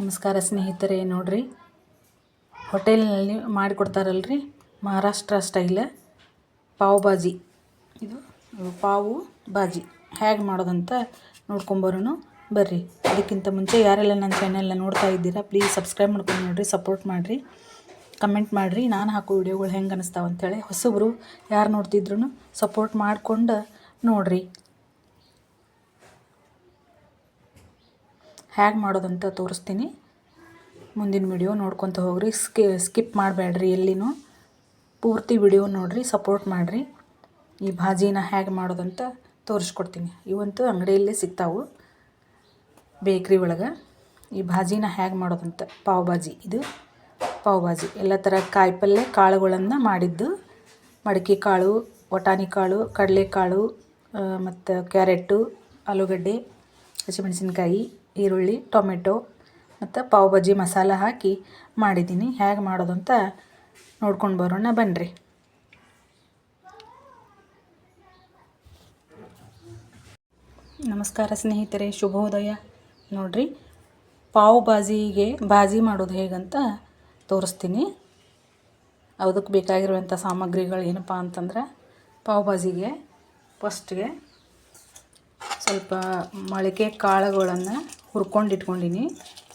ನಮಸ್ಕಾರ ಸ್ನೇಹಿತರೆ, ನೋಡಿರಿ. ಹೋಟೆಲ್ನಲ್ಲಿ ಮಾಡಿಕೊಡ್ತಾರಲ್ರಿ. ಮಹಾರಾಷ್ಟ್ರ ಸ್ಟೈಲ. ಪಾವ್ ಬಾಜಿ ಇದು ಪಾವು ಬಾಜಿ ಹೇಗೆ ಮಾಡೋದಂತ ನೋಡ್ಕೊಂಬರೋನು ಬರ್ರಿ. ಅದಕ್ಕಿಂತ ಮುಂಚೆ ಯಾರೆಲ್ಲ ನನ್ನ ಚಾನೆಲ್ನ ನೋಡ್ತಾ ಇದ್ದೀರಾ ಪ್ಲೀಸ್ ಸಬ್ಸ್ಕ್ರೈಬ್ ಮಾಡ್ಕೊಂಡು ನೋಡಿರಿ ಸಪೋರ್ಟ್ ಮಾಡಿರಿ. ಕಮೆಂಟ್ ಮಾಡಿರಿ. ನಾನು ಹಾಕೋ ವಿಡಿಯೋಗಳು ಹೆಂಗೆ ಅನ್ನಿಸ್ತಾವ ಅಂಥೇಳಿ ಹೊಸಬ್ರು ಯಾರು ನೋಡ್ತಿದ್ರು ಸಪೋರ್ಟ್ ಮಾಡ್ಕೊಂಡು ನೋಡಿರಿ. ಹೇಗೆ ಮಾಡೋದಂತ ತೋರಿಸ್ತೀನಿ. ಮುಂದಿನ ವಿಡಿಯೋ ನೋಡ್ಕೊತ ಹೋಗ್ರಿ. ಸ್ಕಿ, ಸ್ಕಿಪ್ ಮಾಡಬೇಡ್ರಿ ಎಲ್ಲಿನೂ. ಪೂರ್ತಿ ವಿಡಿಯೋ ನೋಡಿರಿ, ಸಪೋರ್ಟ್ ಮಾಡಿರಿ. ಈ ಭಾಜಿನ ಹೇಗೆ ಮಾಡೋದಂತ ತೋರಿಸ್ಕೊಡ್ತೀನಿ. ಇವಂತೂ ಅಂಗಡಿಯಲ್ಲೇ ಸಿಗ್ತಾವು. ಬೇಕ್ರಿ ಒಳಗೆ. ಈ ಭಾಜಿನ ಹೇಗೆ ಮಾಡೋದಂತ. ಪಾವ್ ಭಾಜಿ ಇದು. ಪಾವ್ ಭಾಜಿ. ಎಲ್ಲ ಥರ ಕಾಯಿಪಲ್ಯ ಕಾಳುಗಳನ್ನು ಮಾಡಿದ್ದು. ಮಡಕೆ ಕಾಳು, ವಟಾಣಿ ಕಾಳು, ಕಡಲೆಕಾಳು ಮತ್ತು ಕ್ಯಾರೆಟು ಆಲೂಗಡ್ಡೆ, ಹಸಿಮೆಣಸಿನ್ಕಾಯಿ ಈರುಳ್ಳಿ, ಟೊಮೆಟೊ ಮತ್ತು ಪಾವ್ ಭಾಜಿ ಮಸಾಲ ಹಾಕಿ ಮಾಡಿದ್ದೀನಿ. ಹೇಗೆ ಮಾಡೋದು ಅಂತ ನೋಡ್ಕೊಂಡು ಬರೋಣ ಬನ್ನಿರಿ ನಮಸ್ಕಾರ ಸ್ನೇಹಿತರೆ ಶುಭೋದಯ ನೋಡ್ರಿ, ಪಾವ್ ಭಾಜಿಗೆ ಬಾಜಿ ಮಾಡೋದು ಹೇಗಂತ ತೋರಿಸ್ತೀನಿ. ಅದಕ್ಕೆ ಬೇಕಾಗಿರುವಂಥ ಸಾಮಗ್ರಿಗಳು ಏನಪ್ಪ ಅಂತಂದ್ರೆ, ಪಾವ್ ಭಾಜಿಗೆ ಫಸ್ಟ್ಗೆ ಸ್ವಲ್ಪ ಮೊಳಕೆ ಕಾಳುಗಳನ್ನು ಹುರ್ಕೊಂಡು ಇಟ್ಕೊಂಡಿನಿ.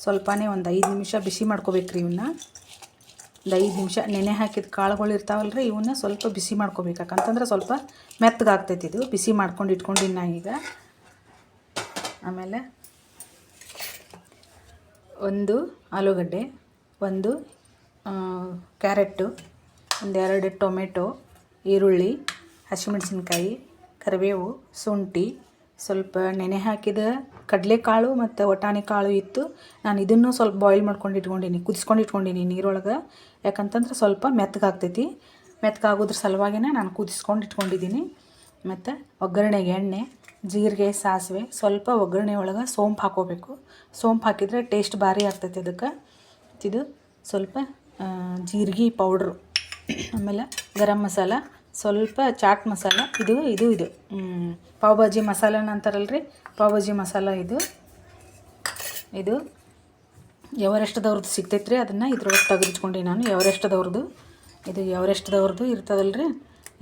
ಸ್ವಲ್ಪನೇ ಒಂದು ಐದು ನಿಮಿಷ ಬಿಸಿ ಮಾಡ್ಕೋಬೇಕ್ರಿ ಇವನ್ನ ಒಂದು ಐದು ನಿಮಿಷ ನೆನೆ ಹಾಕಿದ ಕಾಳುಗಳು ಇರ್ತಾವಲ್ಲ ರೀ ಇವನ್ನ ಸ್ವಲ್ಪ ಬಿಸಿ ಮಾಡ್ಕೋಬೇಕು. ಯಾಕಂತಂದ್ರೆ ಸ್ವಲ್ಪ ಮೆತ್ತಗಾಗ್ತೈತಿ ಇದು. ಬಿಸಿ ಮಾಡ್ಕೊಂಡು ಇಟ್ಕೊಂಡಿನಿ ನಾ ಈಗ. ಆಮೇಲೆ ಒಂದು ಆಲೂಗಡ್ಡೆ, ಒಂದು ಕ್ಯಾರೆಟು ಒಂದೆರಡು ಟೊಮೆಟೊ, ಈರುಳ್ಳಿ, ಹಸಿಮೆಣಸಿನ್ಕಾಯಿ, ಕರಿಬೇವು, ಶುಂಠಿ ಸ್ವಲ್ಪ ನೆನೆ ಹಾಕಿದ ಕಡಲೆಕಾಳು ಮತ್ತು ವಟಾಣಿ ಕಾಳು ಇತ್ತು. ನಾನು ಇದನ್ನು ಸ್ವಲ್ಪ ಬಾಯ್ಲ್ ಮಾಡ್ಕೊಂಡು ಇಟ್ಕೊಂಡೀನಿ, ಕುದಿಸ್ಕೊಂಡು ಇಟ್ಕೊಂಡೀನಿ ನೀರೊಳಗೆ. ಯಾಕಂತಂದ್ರೆ ಸ್ವಲ್ಪ ಮೆತ್ತಗಾಗ್ತೈತಿ ಮೆತ್ತಗಾಗೋದ್ರ ಸಲುವಾಗಿನೇ ನಾನು ಕುದಿಸ್ಕೊಂಡು ಇಟ್ಕೊಂಡಿದ್ದೀನಿ ಮತ್ತು ಒಗ್ಗರಣೆಗೆ ಎಣ್ಣೆ, ಜೀರಿಗೆ, ಸಾಸಿವೆ ಸ್ವಲ್ಪ ಒಗ್ಗರಣೆ ಒಳಗೆ ಸೋಂಪು ಹಾಕೋಬೇಕು. ಸೋಂಪು ಹಾಕಿದರೆ ಟೇಸ್ಟ್ ಭಾರಿ ಆಗ್ತೈತಿ ಅದಕ್ಕೆ. ಇದು ಸ್ವಲ್ಪ ಜೀರಿಗೆ ಪೌಡ್ರು. ಆಮೇಲೆ ಗರಂ ಮಸಾಲ ಸ್ವಲ್ಪ ಚಾಟ್ ಮಸಾಲ, ಇದು ಇದು ಇದು. ಪಾವ್ ಭಾಜಿ ಮಸಾಲನ ಅಂತಾರಲ್ರಿ? ಪಾವ್ ಭಾಜಿ ಮಸಾಲ ಇದು ಇದು. ಎವರೆಸ್ಟ್ದವ್ರದ್ದು ಸಿಗ್ತೈತೆ ರೀ ಅದನ್ನು ಇದ್ರೊಳಗೆ ತೆಗೆದಿಟ್ಕೊಂಡು ನಾನು. ಎವರೆಸ್ಟ್ದವ್ರದ್ದು ಇದು ಎವರೆಸ್ಟ್ದವ್ರದ್ದು ರೀ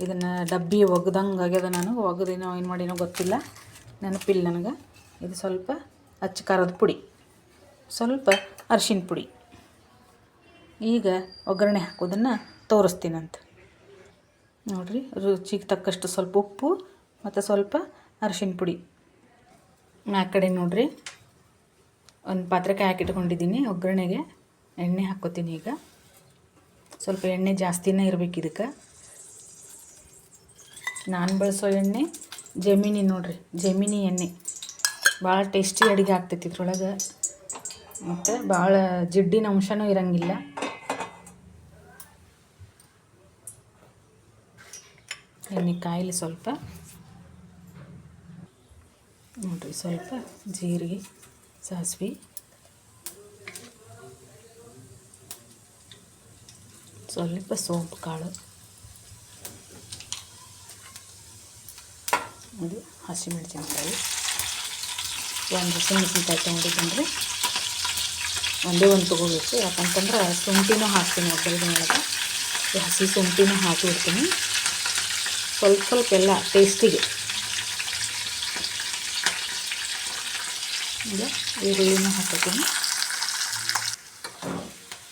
ಇದನ್ನು ಡಬ್ಬಿ ಒಗ್ದಂಗೆ ಆಗ್ಯದ ನಾನು. ಒಗ್ದೇನೋ, ಏನು ಮಾಡಿನೋ ಗೊತ್ತಿಲ್ಲ. ನೆನಪಿಲ್ಲ ನನಗೆ. ಇದು ಸ್ವಲ್ಪ ಅಚ್ಚ ಖಾರದ ಪುಡಿ. ಸ್ವಲ್ಪ ಅರಿಶಿನ ಪುಡಿ. ಈಗ ಒಗ್ಗರಣೆ ಹಾಕೋದನ್ನು ತೋರಿಸ್ತೀನಂತ. ನೋಡಿರಿ, ರುಚಿಗೆ ತಕ್ಕಷ್ಟು ಸ್ವಲ್ಪ ಉಪ್ಪು ಮತ್ತು ಸ್ವಲ್ಪ ಅರಶಿನ ಪುಡಿ. ಆ ಕಡೆ ನೋಡಿರಿ, ಒಂದು ಹಾಕಿ ಹಾಕಿಟ್ಕೊಂಡಿದ್ದೀನಿ ಒಗ್ಗರಣೆಗೆ. ಎಣ್ಣೆ ಹಾಕ್ಕೋತೀನಿ ಈಗ. ಸ್ವಲ್ಪ ಎಣ್ಣೆ ಜಾಸ್ತಿನೇ ಇರಬೇಕು ಇದಕ್ಕೆ. ನಾನು ಬಳಸೋ ಎಣ್ಣೆ, ಜಮೀನಿ ನೋಡಿರಿ, ಜಮೀನಿ ಎಣ್ಣೆ. ಭಾಳ ಟೇಸ್ಟಿ ಅಡುಗೆ ಆಗ್ತೈತಿ ಇದ್ರೊಳಗೆ. ಮತ್ತು ಭಾಳ ಜಿಡ್ಡಿನ ಅಂಶನೂ ಇರಂಗಿಲ್ಲ ಎಣ್ಣೆ ಕಾಯಿಲಿ ಸ್ವಲ್ಪ. ನೋಡಿರಿ, ಸ್ವಲ್ಪ ಜೀರಿಗೆ, ಸಾಸಿವೆ. ಸ್ವಲ್ಪ ಸೋಂಪು ಕಾಳು. ಇದು ಹಸಿಮೆಣಸಿನ್ಕಾಯಿ. ಒಂದು ಹಸಿಮೆಣಸಿನ್ಕಾಯಿ ತೊಗೊಂಡಿದ್ದಂದರೆ ಒಂದೇ ಒಂದು ತೊಗೋಬೇಕು ಯಾಕಂತಂದ್ರೆ ಶುಂಠಿನೂ ಹಾಕ್ತೀನಿ ಒಬ್ಬರಿಗೆ ಒಳಗೆ. ಹಸಿ ಶುಂಠಿನೂ ಹಾಕಿರ್ತೀನಿ ಸ್ವಲ್ಪ ಸ್ವಲ್ಪ ಎಲ್ಲ ಟೇಸ್ಟಿಗೆ ಈಗ ಈರುಳ್ಳಿನ ಹಾಕೋತೀನಿ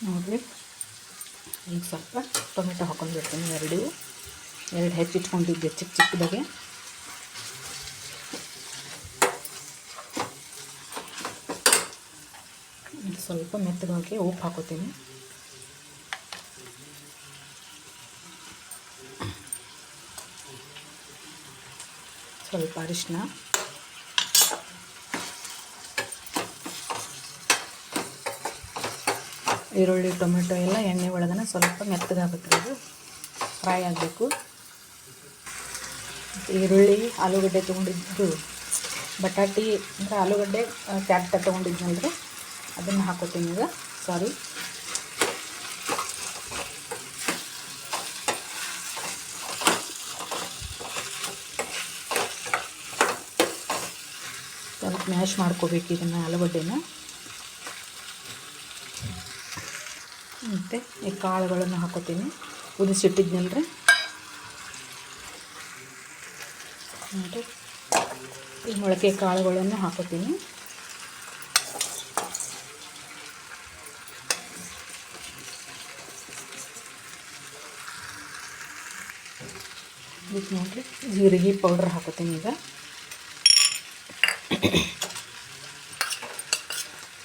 ನೋಡಿರಿ. ಈಗ ಸ್ವಲ್ಪ ಟೊಮೆಟೊ ಹಾಕೊಂಡ್ಬಿಡ್ತೀನಿ ಎರಡು. ಎರಡು ಹೆಚ್ಚಿಟ್ಕೊಂಡಿದ್ದೆ ಚಿಕ್ಕ ಚಿಕ್ಕದಾಗೆ. ಸ್ವಲ್ಪ ಮೆತ್ತಗಾಗಿ ಉಪ್ಪು ಹಾಕೋತೀನಿ. ಸ್ವಲ್ಪ ಅರಿಶಿನ ಈರುಳ್ಳಿ, ಟೊಮೆಟೊ ಎಲ್ಲ ಎಣ್ಣೆ ಒಳಗನೆ ಸ್ವಲ್ಪ ಮೆತ್ತಗಾಗುತ್ತೆ ಅದು. ಫ್ರೈ ಆಗಬೇಕು. ಈರುಳ್ಳಿ, ಆಲೂಗಡ್ಡೆ ತೊಗೊಂಡಿದ್ದು, ಬಟಾಟಿ ಅಂದರೆ ಆಲೂಗಡ್ಡೆ ಕ್ಯಾರೆಟ್ ತೊಗೊಂಡಿದ್ನಲ್ರಿ ಅದನ್ನು ಹಾಕೋತೀನಿ ಈಗ. ಸಾರಿ ಸ್ವಲ್ಪ ಮ್ಯಾಶ್ ಮಾಡ್ಕೋಬೇಕು ಇದನ್ನು ಆಲೂಗಡ್ಡೆನ. ಮತ್ತು ಈ ಕಾಳುಗಳನ್ನು ಹಾಕೋತೀನಿ. ಕುದಿಸಿಟ್ಟಿದ್ನಲ್ರಿ ನೋಡಿ ಈ ಮೊಳಕೆ ಕಾಳುಗಳನ್ನು ಹಾಕೋತೀನಿ. ಇದಕ್ಕೆ ನೋಡಿರಿ, ಜೀರಿಗೆ ಪೌಡ್ರ್ ಹಾಕೋತೀನಿ ಈಗ.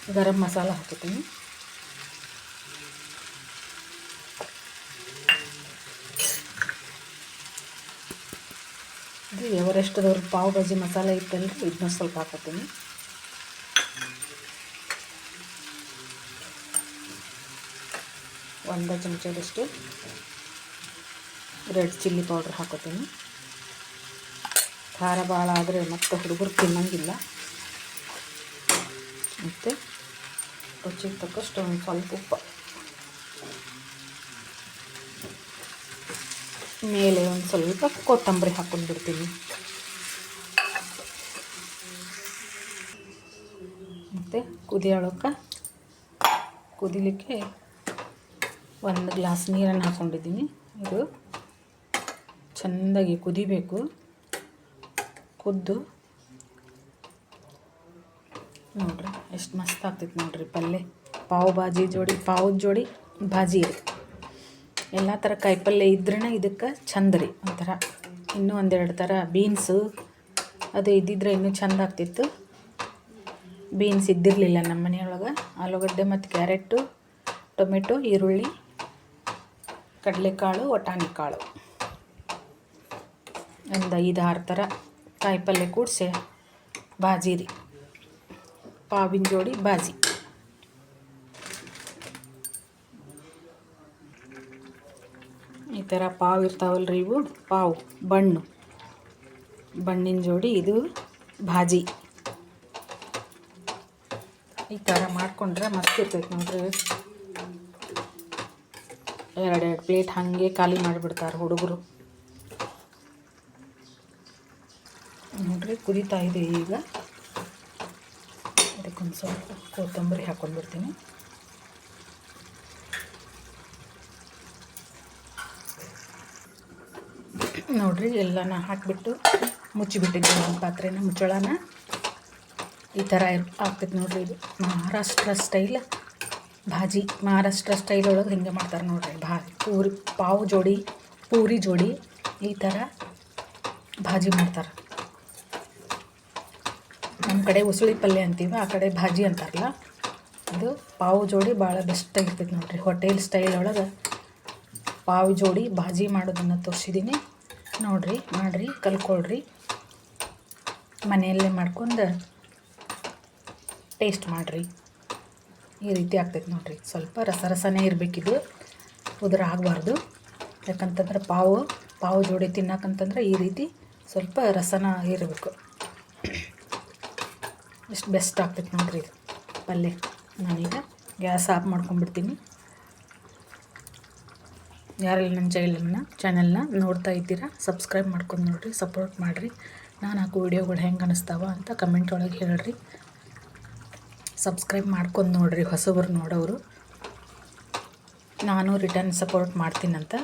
ಗರಂ ಮಸಾಲ ಹಾಕೋತೀನಿ ಇದು ಎವರೆಸ್ಟ್ದವ್ರ ಪಾವ್ ಭಾಜಿ ಮಸಾಲೆ ಇತ್ತಲ್ರಿ ಇದನ್ನ ಸ್ವಲ್ಪ ಹಾಕೋತೀನಿ ಒಂದು ಚಮಚದಷ್ಟು ರೆಡ್ ಚಿಲ್ಲಿ ಪೌಡ್ರ್ ಹಾಕೋತೀನಿ ಖಾರ ಭಾಳ ಆದರೆ ಮತ್ತೆ ಹುಡುಗರು ತಿನ್ನಂಗಿಲ್ಲ. ಮತ್ತು ರುಚಿಗೆ ತಕ್ಕಷ್ಟು ಒಂದು ಸ್ವಲ್ಪ ಉಪ್ಪು. ಮೇಲೆ ಒಂದು ಸ್ವಲ್ಪ ಕೊತ್ತಂಬರಿ ಹಾಕ್ಕೊಂಡು ಬಿಡ್ತೀನಿ. ಮತ್ತು ಕುದಿಯೋಳಕ್ಕೆ ಕುದಿಲಿಕ್ಕೆ ಒಂದು ಗ್ಲಾಸ್ ನೀರನ್ನು ಹಾಕ್ಕೊಂಡಿದ್ದೀನಿ ಇದು ಚೆಂದಾಗಿ ಕುದಿಬೇಕು. ಕುದ್ದು ನೋಡ್ರಿ ಎಷ್ಟು ಮಸ್ತ್ ಆಗ್ತೈತೆ ನೋಡ್ರಿ ಪಲ್ಯ ಪಾವ್ ಭಾಜಿ ಜೋಡಿ ಪಾವದ ಜೋಡಿ ಭಾಜಿ ರೀ ಎಲ್ಲ ಥರ ಕಾಯಿಪಲ್ಯ ಇದ್ರೇ ಇದಕ್ಕೆ ಚಂದ ರೀ ಒಂಥರ. ಇನ್ನೂ ಒಂದೆರಡು ಥರ ಬೀನ್ಸು. ಅದು ಇದ್ದಿದ್ರೆ ಇನ್ನೂ ಚಂದ ಆಗ್ತಿತ್ತು. ಬೀನ್ಸ್ ಇದ್ದಿರಲಿಲ್ಲ ನಮ್ಮ ಮನೆಯೊಳಗೆ. ಆಲೂಗಡ್ಡೆ ಮತ್ತು ಕ್ಯಾರೆಟು ಟೊಮೆಟೊ, ಈರುಳ್ಳಿ, ಕಡಲೆಕಾಳು ಒಟಾಣಿ ಕಾಳು ಒಂದು ಐದು ಆರು ಥರ ಕಾಯಿಪಲ್ಯ ಕೂಡಿಸಿ ಬಾಜಿ ರೀ. ಪಾವಿನ ಜೋಡಿ ಬಾಜಿ. ಈ ಥರ ಪಾವು ರೀ ಇವು? ಪಾವು, ಬಣ್ಣು. ಬಣ್ಣಿನ ಜೋಡಿ ಇದು ಭಾಜಿ ಈ ಥರ ಮಾಡ್ಕೊಂಡ್ರೆ ಮಸ್ತ್ ಇರ್ತೈತೆ ನೋಡ್ರಿ. ಎರಡೆರಡು ಪ್ಲೇಟ್ ಹಾಗೆ ಖಾಲಿ ಮಾಡಿಬಿಡ್ತಾರೆ ಹುಡುಗರು. ನೋಡ್ರಿ ಕುದಿತಾ ಇದೆ ಈಗ. ಅದಕ್ಕೊಂದು ಸ್ವಲ್ಪ ಕೊತ್ತಂಬರಿ ಹಾಕ್ಕೊಂಡ್ಬಿಡ್ತೀನಿ ನೋಡ್ರಿ, ಎಲ್ಲನ ಹಾಕಿಬಿಟ್ಟು ಮುಚ್ಚಿಬಿಟ್ಟಿದ್ದೆ ಒಂದು ಪಾತ್ರೆನ, ಮುಚ್ಚಳನ. ಈ ಥರ ಆಗ್ತೈತೆ ನೋಡ್ರಿ ಇದು. ಮಹಾರಾಷ್ಟ್ರ ಸ್ಟೈಲ್. ಭಾಜಿ, ಮಹಾರಾಷ್ಟ್ರ ಸ್ಟೈಲ್ ಒಳಗೆ ಹಿಂಗೆ ಮಾಡ್ತಾರೆ ನೋಡ್ರಿ. ಭಾ ಪೂರಿ, ಪಾವ್ ಜೋಡಿ, ಪೂರಿ ಜೋಡಿ ಈ ಥರ ಭಾಜಿ ಮಾಡ್ತಾರೆ. ಕಡೆ ಉಸುಳಿ ಪಲ್ಯ ಅಂತೀವಿ, ಆ ಕಡೆ ಭಾಜಿ ಅಂತಾರಲ್ಲ ಇದು ಪಾವು ಜೋಡಿ ಭಾಳ ಬೆಸ್ಟ್ ಆಗಿರ್ತೈತೆ ನೋಡ್ರಿ. ಹೋಟೆಲ್ ಸ್ಟೈಲ್ ಒಳಗೆ ಪಾವು ಜೋಡಿ ಭಾಜಿ ಮಾಡೋದನ್ನು ತೋರಿಸಿದ್ದೀನಿ ನೋಡಿರಿ, ಮಾಡಿರಿ, ಕಲ್ಕೊಳ್ರಿ. ಮನೆಯಲ್ಲೇ ಮಾಡ್ಕೊಂಡು ಟೇಸ್ಟ್ ಮಾಡಿರಿ. ಈ ರೀತಿ ಆಗ್ತೈತೆ ನೋಡಿರಿ. ಸ್ವಲ್ಪ ರಸ ರಸನೇ ಇರಬೇಕಿದು ಉದುರ ಆಗಬಾರ್ದು. ಯಾಕಂತಂದ್ರೆ ಪಾವು ಪಾವು ಜೋಡಿ ತಿನ್ನಕ್ಕಂತಂದ್ರೆ ಈ ರೀತಿ ಸ್ವಲ್ಪ ರಸನ ಇರಬೇಕು. ಎಷ್ಟು ಬೆಸ್ಟ್ ಆಗ್ತೈತೆ ನೋಡಿರಿ ಇದು. ಪಲ್ಯ ನಾನೀಗ ಗ್ಯಾಸ್ ಆಫ್ ಮಾಡ್ಕೊಂಡ್ಬಿಡ್ತೀನಿ. ಯಾರೆಲ್ಲ ನನ್ನ ಚೈನಲ್ನ ಚಾನಲ್ನ ನೋಡ್ತಾ ಇದ್ದೀರಾ ಸಬ್ಸ್ಕ್ರೈಬ್ ಮಾಡ್ಕೊಂಡು ನೋಡಿರಿ ಸಪೋರ್ಟ್ ಮಾಡಿರಿ. ನಾನು ಹಾಕೋ ವಿಡಿಯೋಗಳು ಹೆಂಗೆ ಅನಿಸ್ತಾವ ಅಂತ ಕಮೆಂಟ್ ಒಳಗೆ ಹೇಳ್ರಿ. ಸಬ್ಸ್ಕ್ರೈಬ್ ಮಾಡ್ಕೊಂಡು ನೋಡಿರಿ ಹೊಸಬರು ನೋಡೋರು ನಾನು ರಿಟರ್ನ್ ಸಪೋರ್ಟ್ ಮಾಡ್ತೀನಂತ.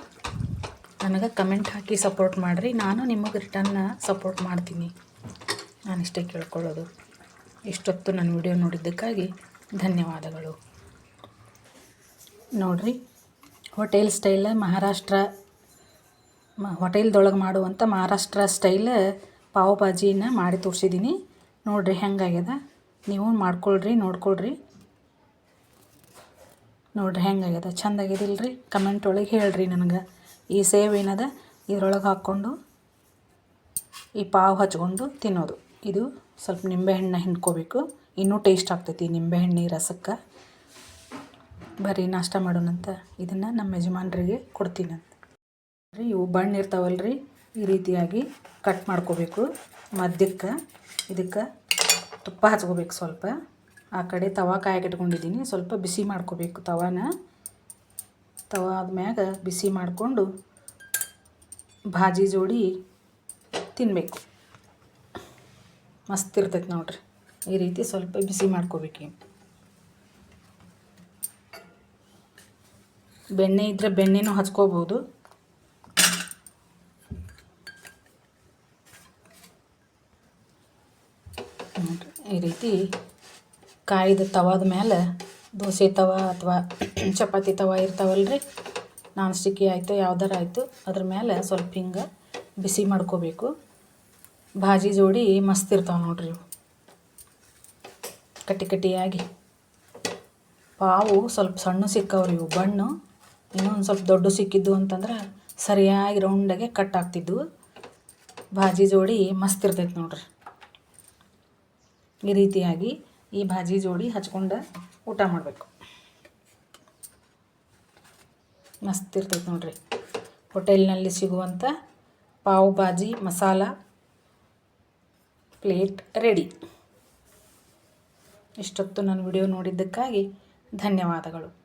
ನನಗೆ ಕಮೆಂಟ್ ಹಾಕಿ ಸಪೋರ್ಟ್ ಮಾಡಿರಿ. ನಾನು ನಿಮಗೆ ರಿಟರ್ನ್ ಸಪೋರ್ಟ್ ಮಾಡ್ತೀನಿ. ನಾನು ಇಷ್ಟೇ ಕೇಳ್ಕೊಳ್ಳೋದು. ಇಷ್ಟೊತ್ತು ನನ್ನ ವಿಡಿಯೋ ನೋಡಿದ್ದಕ್ಕಾಗಿ ಧನ್ಯವಾದಗಳು. ನೋಡಿರಿ, ಹೋಟೆಲ್ ಸ್ಟೈಲ್ ಮಹಾರಾಷ್ಟ್ರ, ಮ, ಹೋಟೆಲ್ದೊಳಗೆ ಮಾಡುವಂಥ ಮಹಾರಾಷ್ಟ್ರ ಸ್ಟೈಲ್ ಪಾವ್ ಭಾಜಿನ ಮಾಡಿ ತೋರಿಸಿದ್ದೀನಿ ನೋಡಿರಿ, ಹೆಂಗಾಗ್ಯದ? ನೀವು ಮಾಡ್ಕೊಳ್ರಿ, ನೋಡ್ಕೊಳ್ರಿ. ನೋಡ್ರಿ, ಹೆಂಗಾಗ್ಯದ? ರೀ ಕಮೆಂಟ್ ಒಳಗೆ ಹೇಳ್ರಿ ನನಗೆ. ಈ ಸೇವ್ ಏನದ? ಇದ್ರೊಳಗೆ ಹಾಕ್ಕೊಂಡು, ಈ ಪಾವ್ ಹಚ್ಕೊಂಡು ತಿನ್ನೋದು. ಇದು ಸ್ವಲ್ಪ ನಿಂಬೆಹಣ್ಣು ಹಿಂಡ್ಕೋಬೇಕು. ಇನ್ನೂ ಟೇಸ್ಟ್ ಆಗ್ತೈತಿ ನಿಂಬೆಹಣ್ಣಿ ರಸಕ್ಕೆ. ಬರೀ ನಾಷ್ಟ ಮಾಡೋಣಂತ ಇದನ್ನು ನಮ್ಮ ಯಜಮಾನ್ರಿಗೆ ಕೊಡ್ತೀನಂತ ರೀ ಇವು ಬಣ್ಣ ಇರ್ತಾವಲ್ರಿ, ಈ ರೀತಿಯಾಗಿ ಕಟ್ ಮಾಡ್ಕೋಬೇಕು. ಮಧ್ಯಕ್ಕೆ ಇದಕ್ಕೆ ತುಪ್ಪ ಹಚ್ಕೋಬೇಕು ಸ್ವಲ್ಪ. ಆ ಕಡೆ ತವಾ ಕಾಯಕ್ಕೆ ಇಟ್ಕೊಂಡಿದ್ದೀನಿ. ಸ್ವಲ್ಪ ಬಿಸಿ ಮಾಡ್ಕೋಬೇಕು ತವಾನ. ತವ ಆದ್ಮ್ಯಾಗ ಬಿಸಿ ಮಾಡಿಕೊಂಡು ಭಾಜಿ ಜೋಡಿ ತಿನ್ನಬೇಕು ಮಸ್ತ್ ಇರ್ತೈತೆ ನೋಡ್ರಿ. ಈ ರೀತಿ ಸ್ವಲ್ಪ ಬಿಸಿ ಮಾಡ್ಕೋಬೇಕು ಬೆಣ್ಣೆ ಇದ್ದರೆ ಬೆಣ್ಣೆನೂ ಹಚ್ಕೋಬೋದು. ಈ ರೀತಿ ಕಾಯ್ದ ತವಾದ ಮೇಲೆ ದೋಸೆ ತವ ಅಥವಾ ಚಪಾತಿ ತವ ಇರ್ತಾವಲ್ರಿ. ನಾನ್ ಸ್ಟಿಕ್ಕಿ ಆಯಿತು, ಯಾವ್ದಾರು ಆಯಿತು. ಅದ್ರ ಮೇಲೆ ಸ್ವಲ್ಪ ಹಿಂಗೆ ಬಿಸಿ ಮಾಡ್ಕೋಬೇಕು. ಭಾಜಿ ಜೋಡಿ ಮಸ್ತ್ ಇರ್ತಾವೆ ನೋಡ್ರಿ ಇವು. ಕಟ್ಟಿ ಕಟ್ಟಿಯಾಗಿ. ಪಾವು ಸ್ವಲ್ಪ ಸಣ್ಣ ಸಿಕ್ಕವ್ರಿ ಇವು. ಬಣ್ಣು, ಇನ್ನೊಂದು ಸ್ವಲ್ಪ ದೊಡ್ಡ ಸಿಕ್ಕಿದ್ದು ಅಂತಂದ್ರೆ ಸರಿಯಾಗಿ ರೌಂಡಾಗೆ ಕಟ್ ಆಗ್ತಿದ್ದು ಭಾಜಿ ಜೋಡಿ ಮಸ್ತ್ ಇರ್ತೈತೆ ನೋಡ್ರಿ. ಈ ರೀತಿಯಾಗಿ ಈ ಭಾಜಿ ಜೋಡಿ ಹಚ್ಕೊಂಡು ಊಟ ಮಾಡಬೇಕು. ಮಸ್ತ್ ಇರ್ತೈತೆ ನೋಡ್ರಿ. ಹೋಟೆಲ್ನಲ್ಲಿ ಸಿಗುವಂಥ ಪಾವ್ ಭಾಜಿ, ಮಸಾಲ ಪ್ಲೇಟ್ ರೆಡಿ. ಇಷ್ಟೊತ್ತು ನನ್ನ ವಿಡಿಯೋ ನೋಡಿದ್ದಕ್ಕಾಗಿ ಧನ್ಯವಾದಗಳು.